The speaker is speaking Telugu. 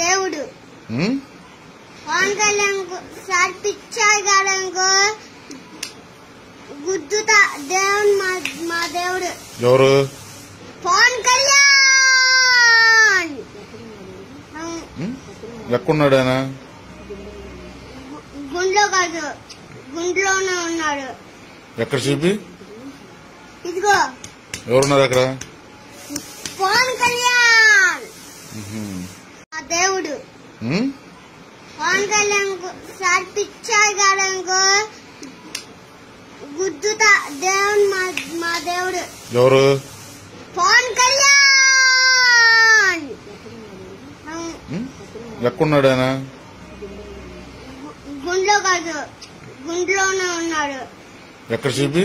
దేవుడు? పవన్ కళ్యాణ్ సార్ పిక్చర్ గారంగో గుద్దుతా దేవుడు మా దేవుడు. ఎవరు? పవన్ కళ్యాణ్? ఎక్కడున్నాడు ఆయన? గుండ్లో కాదు. గుండ్లోనే ఉన్నాడు. ఎక్కడ చూపి? ఇదిగో. ఎవరున్నారు అక్కడ? పవన్ కళ్యాణ్. దేవుడు? పవన్ కళ్యాణ్ సార్ పిక్చర్ గారంగో గుద్దుతా దేవుడు మా మా దేవుడు. ఎవరు? పవన్ కళ్యాణ్? ఎక్కడున్నాడు ఆయన? గుండ్లో కాదు. గుండ్లోనే ఉన్నాడు. ఎక్కడ చూపి?